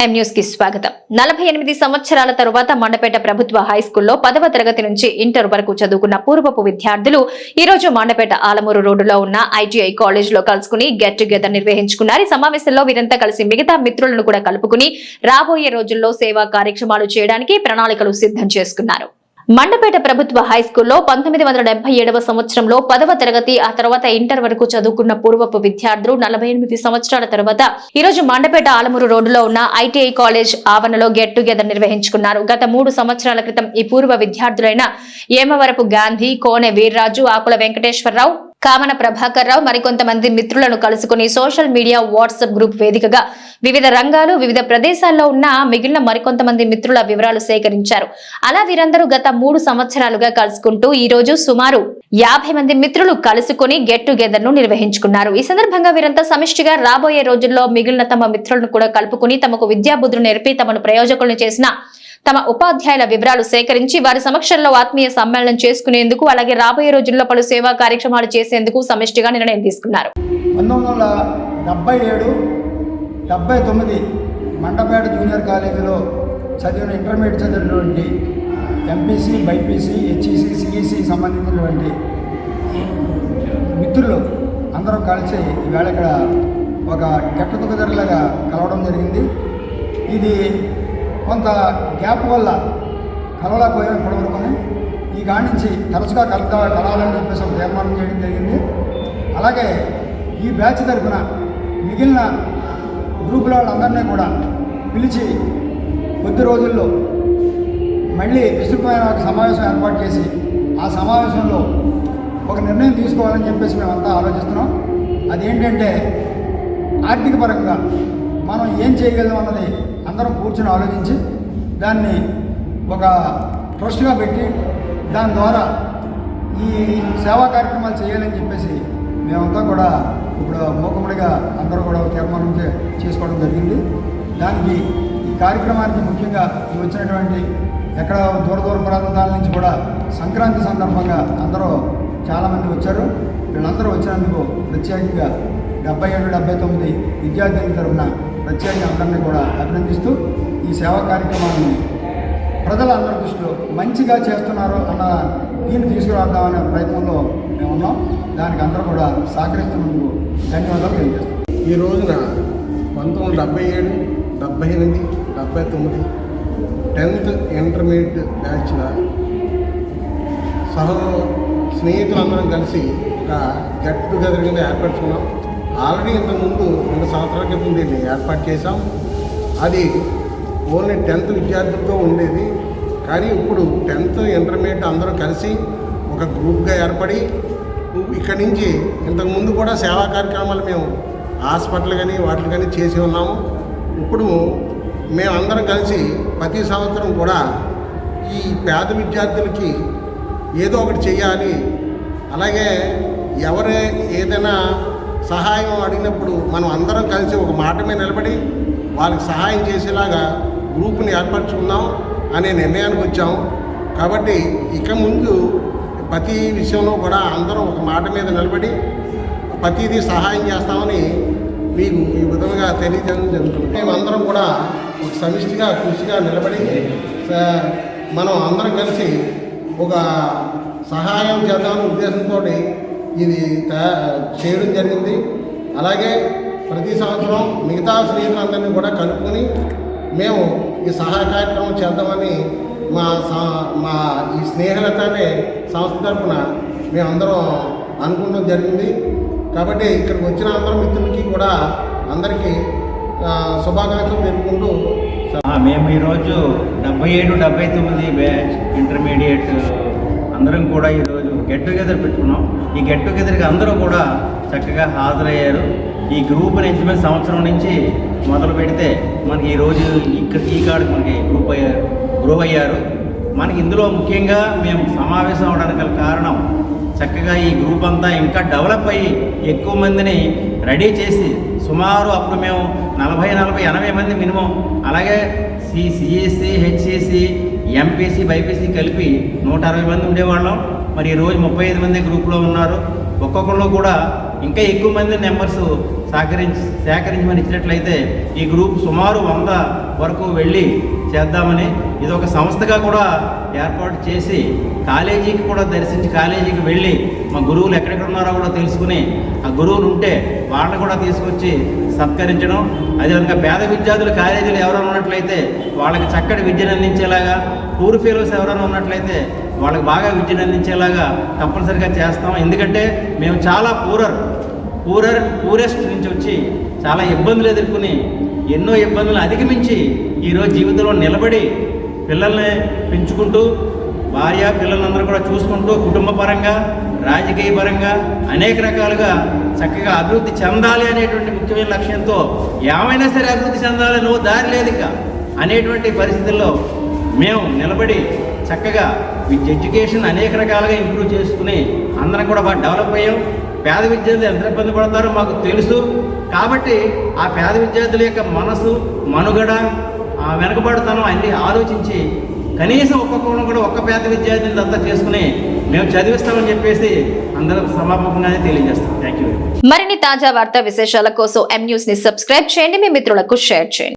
కి స్వాగతం. నలభై ఎనిమిది సంవత్సరాల తరువాత మండపేట ప్రభుత్వ హై స్కూల్లో పదవ తరగతి నుంచి ఇంటర్ వరకు చదువుకున్న పూర్వపు విద్యార్థులు ఈ రోజు మండపేట ఆలమూరు రోడ్డులో ఉన్న ఐటీఐ కాలేజ్లో కలుసుకుని గెట్ టుగెదర్ నిర్వహించుకున్నారు. ఈ సమావేశంలో వీరంతా కలిసి మిగతా మిత్రులను కూడా కలుపుకుని రాబోయే రోజుల్లో సేవా కార్యక్రమాలు చేయడానికి ప్రణాళికలు సిద్ధం చేసుకున్నారు. మండపేట ప్రభుత్వ హై స్కూల్లో పంతొమ్మిది వందల డెబ్బై ఏడవ సంవత్సరంలో పదవ తరగతి ఆ తర్వాత ఇంటర్ వరకు చదువుకున్న పూర్వపు విద్యార్థులు నలభై ఎనిమిది సంవత్సరాల తర్వాత ఈ రోజు మండపేట ఆలమూరు రోడ్డులో ఉన్న ఐటీఐ కాలేజ్ ఆవరణలో గెట్ టుగెదర్ నిర్వహించుకున్నారు. గత మూడు సంవత్సరాల క్రితం ఈ పూర్వ విద్యార్థులైన ఏమవరపు గాంధీ కోనె వీర్రాజు ఆకుల వెంకటేశ్వరరావు కామన ప్రభాకర్ రావు మరికొంతమంది మిత్రులను కలుసుకుని సోషల్ మీడియా వాట్సాప్ గ్రూప్ వేదికగా వివిధ రంగాలు వివిధ ప్రదేశాల్లో ఉన్న మిగిలిన మరికొంతమంది మిత్రుల వివరాలు సేకరించారు. అలా వీరందరూ గత మూడు సంవత్సరాలుగా కలుసుకుంటూ ఈ రోజు సుమారు యాభై మంది మిత్రులు కలుసుకుని గెట్ టుగెదర్ను నిర్వహించుకున్నారు. ఈ సందర్భంగా వీరంతా సమిష్టిగా రాబోయే రోజుల్లో మిగిలిన తమ మిత్రులను కూడా కలుపుకుని తమకు విద్యాబుద్ధులు నేర్పి తమను ప్రయోజకులను చేసిన తమ ఉపాధ్యాయుల వివరాలు సేకరించి వారి సమక్షంలో ఆత్మీయ సమ్మేళనం చేసుకునేందుకు అలాగే రాబోయే రోజుల్లో పలు సేవా కార్యక్రమాలు చేసేందుకు సమిష్టిగా నిర్ణయం తీసుకున్నారు. వందల ఏడు తొమ్మిది మండపేట జూనియర్ కాలేజీలో చదివిన ఇంటర్మీడియట్ చదివినటువంటి ఎంపీసీ బైపీసీ హెచ్ఈసి సిఈసి సంబంధించినటువంటి మిత్రులు అందరూ కలిసి ఈవేళ ఇక్కడ ఒక గెట్ టుగెదర్లాగా కలవడం జరిగింది. ఇది కొంత గ్యాప్ వల్ల కలవలేకపోయాం ఇప్పటివరకుని. ఈ కాడి నుంచి తరచుగా కలుతా కలవాలని చెప్పేసి ఒక తీర్మానం చేయడం జరిగింది. అలాగే ఈ బ్యాచ్ తరఫున మిగిలిన గ్రూపుల వాళ్ళందరినీ కూడా పిలిచి కొద్ది రోజుల్లో మళ్ళీ విస్తృతమైన ఒక సమావేశం ఏర్పాటు చేసి ఆ సమావేశంలో ఒక నిర్ణయం తీసుకోవాలని చెప్పేసి మేమంతా ఆలోచిస్తున్నాం. అదేంటంటే ఆర్థిక పరంగా మనం ఏం చేయగలం అన్నది అందరం కూర్చొని ఆలోచించి దాన్ని ఒక ట్రస్ట్గా పెట్టి దాని ద్వారా ఈ సేవా కార్యక్రమాలు చేయాలని చెప్పేసి మేమంతా కూడా ఇప్పుడు మూకముడిగా అందరూ కూడా తీర్మానం చేసుకోవడం జరిగింది. దానికి ఈ కార్యక్రమానికి ముఖ్యంగా ఈ వచ్చినటువంటి ఎక్కడ దూర దూర ప్రాంతాల నుంచి కూడా సంక్రాంతి సందర్భంగా అందరూ చాలామంది వచ్చారు. వీళ్ళందరూ వచ్చినందుకు ప్రత్యేకంగా డెబ్బై ఏడు డెబ్బై తొమ్మిది విద్యార్థుల తరఫున ప్రత్యేకంగా అందరినీ కూడా అభినందిస్తూ ఈ సేవా కార్యక్రమాన్ని ప్రజలందరి దృష్టిలో మంచిగా చేస్తున్నారు అన్న దీన్ని తీసుకురాద్దామనే ప్రయత్నంలో మేము ఉన్నాం. దానికి అందరూ కూడా సహకరిస్తున్నందుకు ధన్యవాదాలు తెలియజేస్తాం ఈ రోజున పంతొమ్మిది వందల డెబ్బై ఏడు డెబ్బై ఎనిమిది డెబ్బై తొమ్మిది టెన్త్ ఇంటర్మీడియట్ బ్యాచ్ల సహ స్నేహితులందరం కలిసి ఒక గెట్ టుగెదర్ కింద ఏర్పరచుకున్నాం. ఆల్రెడీ ఇంతకుముందు రెండు సంవత్సరాల క్రితం దీన్ని ఏర్పాటు చేశాం. అది ఓన్లీ టెన్త్ విద్యార్థులతో ఉండేది. కానీ ఇప్పుడు టెన్త్ ఇంటర్మీడియట్ అందరూ కలిసి ఒక గ్రూప్గా ఏర్పడి ఇక్కడి నుంచి ఇంతకుముందు కూడా సేవా కార్యక్రమాలు మేము హాస్పిటల్ కానీ వాటిని కానీ చేసి ఉన్నాము. ఇప్పుడు మేమందరం కలిసి ప్రతి సంవత్సరం కూడా ఈ పేద విద్యార్థులకి ఏదో ఒకటి చేయాలి అలాగే ఎవరే ఏదైనా సహాయం అడిగినప్పుడు మనం అందరం కలిసి ఒక మాట మీద నిలబడి వాళ్ళకి సహాయం చేసేలాగా గ్రూప్ని ఏర్పరచుకుందాం అనే నిర్ణయానికి వచ్చాం. కాబట్టి ఇక ముందు ప్రతి విషయంలో కూడా అందరం ఒక మాట మీద నిలబడి ప్రతిదీ సహాయం చేస్తామని మీకు ఈ విధంగా తెలియజేయడం జరుగుతుంది. మేమందరం కూడా ఒక సమిష్టిగా కృషిగా నిలబడి స- మనం అందరం కలిసి ఒక సహాయం చేద్దామనే ఉద్దేశంతో ఇది చేయడం జరిగింది. అలాగే ప్రతి సంవత్సరం మిగతా స్నేహితులందరినీ కూడా కలుపుకొని మేము ఈ సహాయ కార్యక్రమం చేద్దామని మా సా- మా ఈ స్నేహలత అనే సంస్థ తరఫున మేమందరం అనుకోవడం జరిగింది. కాబట్టి ఇక్కడికి వచ్చిన అందరం మిత్రులకి కూడా అందరికీ శుభాకాంక్షలు తెలుపుకుంటూ మేము ఈరోజు డెబ్బై ఏడు డెబ్బై తొమ్మిది బ్యాచ్ ఇంటర్మీడియట్ అందరం కూడా ఈరోజు గెట్ టుగెదర్ పెట్టుకున్నాం. ఈ గెట్ టుగెదర్కి అందరూ కూడా చక్కగా హాజరయ్యారు. ఈ గ్రూప్ నుంచి మేము సంవత్సరం నుంచి మొదలు పెడితే మనకి ఈరోజు ఇక్కడ ఈ కాడికి మనకి గ్రూప్ అయ్యారు గ్రో అయ్యారు. మనకి ఇందులో ముఖ్యంగా మేము సమావేశం అవడానికి గల కారణం చక్కగా ఈ గ్రూప్ అంతా ఇంకా డెవలప్ అయ్యి ఎక్కువ మందిని రెడీ చేసి సుమారు అప్పుడు మేము నలభై నలభై ఎనభై మంది మినిమం అలాగే సిసిఎస్సి హెచ్సిసి ఎంపీసీ బైపీసీ కలిపి నూట అరవై మంది ఉండేవాళ్ళం. మరి ఈరోజు ముప్పై ఐదు మంది గ్రూప్లో ఉన్నారు. ఒక్కొక్కరు కూడా ఇంకా ఎక్కువ మంది నెంబర్స్ సహకరించి సేకరించమని ఇచ్చినట్లయితే ఈ గ్రూప్ సుమారు వంద వరకు వెళ్ళి చేద్దామని ఇది ఒక సంస్థగా కూడా ఏర్పాటు చేసి కాలేజీకి కూడా దర్శించి కాలేజీకి వెళ్ళి మా గురువులు ఎక్కడెక్కడ ఉన్నారో కూడా తెలుసుకుని ఆ గురువులు ఉంటే వాళ్ళని కూడా తీసుకొచ్చి సత్కరించడం. అదేవిధంగా పేద విద్యార్థులు కాలేజీలు ఎవరైనా ఉన్నట్లయితే వాళ్ళకి చక్కటి విద్యను అందించేలాగా పూర్ ఫెలోస్ ఎవరైనా ఉన్నట్లయితే వాళ్ళకి బాగా విద్యను అందించేలాగా తప్పనిసరిగా చేస్తాం. ఎందుకంటే మేము చాలా పూరర్ పూరర్ పూరెస్ట్ నుంచి వచ్చి చాలా ఇబ్బందులు ఎదుర్కొని ఎన్నో ఇబ్బందులు అధిగమించి ఈరోజు జీవితంలో నిలబడి పిల్లల్ని పెంచుకుంటూ భార్య పిల్లలందరూ కూడా చూసుకుంటూ కుటుంబ పరంగా రాజకీయ పరంగా అనేక రకాలుగా చక్కగా అభివృద్ధి చెందాలి అనేటువంటి ముఖ్యమైన లక్ష్యంతో ఏమైనా సరే అభివృద్ధి చెందాలి నువ్వు దారి లేదు ఇక అనేటువంటి పరిస్థితుల్లో మేము నిలబడి చక్కగా విద్య ఎడ్యుకేషన్ అనేక రకాలుగా ఇంప్రూవ్ చేసుకుని అందరం కూడా బాగా డెవలప్ అయ్యాం. పేద విద్యార్థులు ఎంత ఇబ్బంది పడతారో మాకు తెలుసు. కాబట్టి ఆ పేద విద్యార్థుల యొక్క మనసు మనుగడ ఆ వెనకబడుతనం అన్ని ఆలోచించి కనీసం ఒక్కొక్కరు కూడా ఒక్క పేద విద్యార్థిని దత్తా చేసుకుని మేము చదివిస్తామని చెప్పేసి అందరం సమాపకంగానే తెలియజేస్తాం. థ్యాంక్ యూ మరిన్ని తాజా వార్తా విశేషాల కోసం ఎం న్యూస్ని సబ్స్క్రైబ్ చేయండి. మీ మిత్రులకు షేర్ చేయండి.